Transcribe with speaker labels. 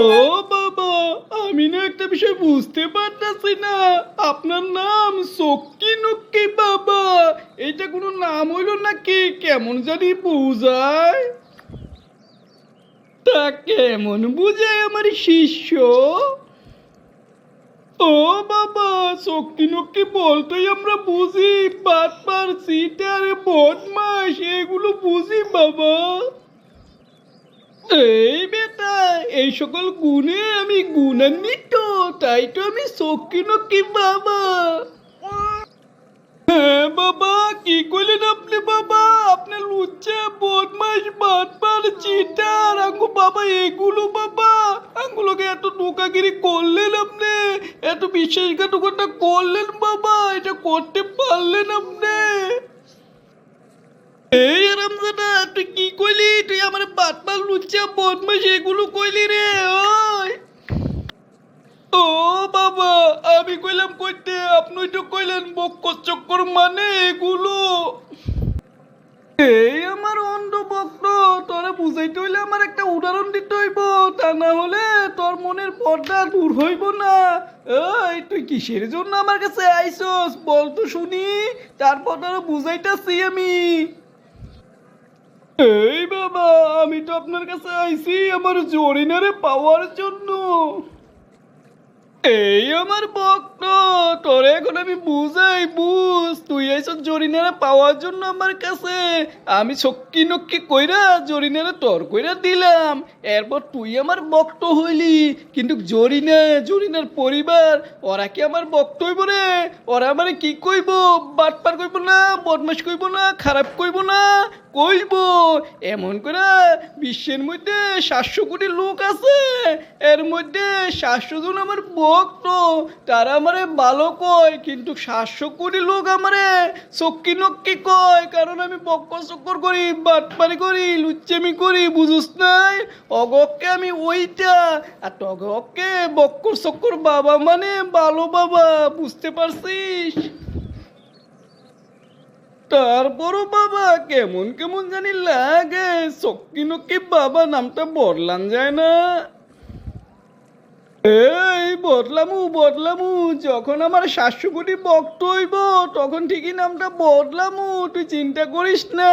Speaker 1: ও বাবা, আমি না একটা বিষয় বুঝতে পারতাছি না। আপনার নাম সক্কি নক্কি বাবা। এটা কোনো নাম হইল নাকি? কেমন জানি বুঝায়। তা কেমন বুঝায় আমার শিষ্য? ও বাবা শক্তি নক্কি বলতেই আমরা বুঝি বাটপার সিটার বদমাস এগুলো বুঝি বাবা। বেটা এই সকল গুণে আমি গুণান্বিত, তাই তো আমি সক্ষী নক্ষী বাবা। হ্যাঁ বাবা, কি করলেন আপনি বাবা? আপনার লুচ্চা বদমাস বাটপার, চিটার আঙ্গু বাবা, এগুলো বাবা। আঙ্গুলোকে এত টোকাগিরি করলেন আপনি? এত বিশ্বাসঘাতকতা করলেন বাবা? এটা করতে পারলেন আপনি? তুই কি কইলি? তুই আমার বাটপার লুচ্চা বদমাস এগুলো কইলি রে, ওই। ও বাবা, আমি কইলাম কইতে, আপনি তো কইলেন বক্কর চক্কর মানে এগুলো। এই আমার অন্ধ ভক্ত তোরা বুঝাইতে হইলে আমার একটা উদাহরণ দিতে হইব, তা না হলে তোর মনের পর্দা দূর হইব না। এই তুই কিসের জন্য আমার কাছে আইসস? বল তো শুনি, তারপর তোরা বুঝাইতাছি আমি। এই বাবা, আমি তো আপনার কাছে আইছি আমার জরিনারে পাওয়ার জন্য। এই আমার ভক্ত তোরে এখন আমি বুঝাই, বুঝ, তুই এইসব জরিনারে পাওয়ার জন্য আমার কাছে। আমি সক্কি নক্কি কইরা জরিনারে তর কইরা দিলাম। এরপর তুই আমার ভক্ত হইলি, কিন্তু জরিনা, জরিনার পরিবার, ওরা কি আমার ভক্ত হইব রে? ওরা আমারে কি কইব? বাটপার কইব না বদমাস কইব না, খারাপ কইব না? কইব? এমন করে বিশ্বের মধ্যে সাতশো কোটি লোক আছে। এর মধ্যে সাতশো জন আমার ভক্ত। তারা আমারে ভালো কয়, কিন্তু সাতশো কোটি লোক আমারে চক্কি নক্কি কয়। কারণ আমি বক্কর চক্কর করি, বাটপারি করি, লুচ্চামি করি, বুঝুস নাই? অগককে আমি ওইটা। আর তগককে বক্কর চক্কর বাবা মানে ভালো বাবা, বুঝতে পারছিস? তারপরও বাবা কেমন কেমন জানি লাগে। সক্কি নক্কি বাবা নামটা বদলান যায় না। এই বদলামু বদলামু, যখন আমার সাতশো কোটি বক্ত হইব, তখন ঠিকই নামটা বদলামু, তুই চিন্তা করিস না।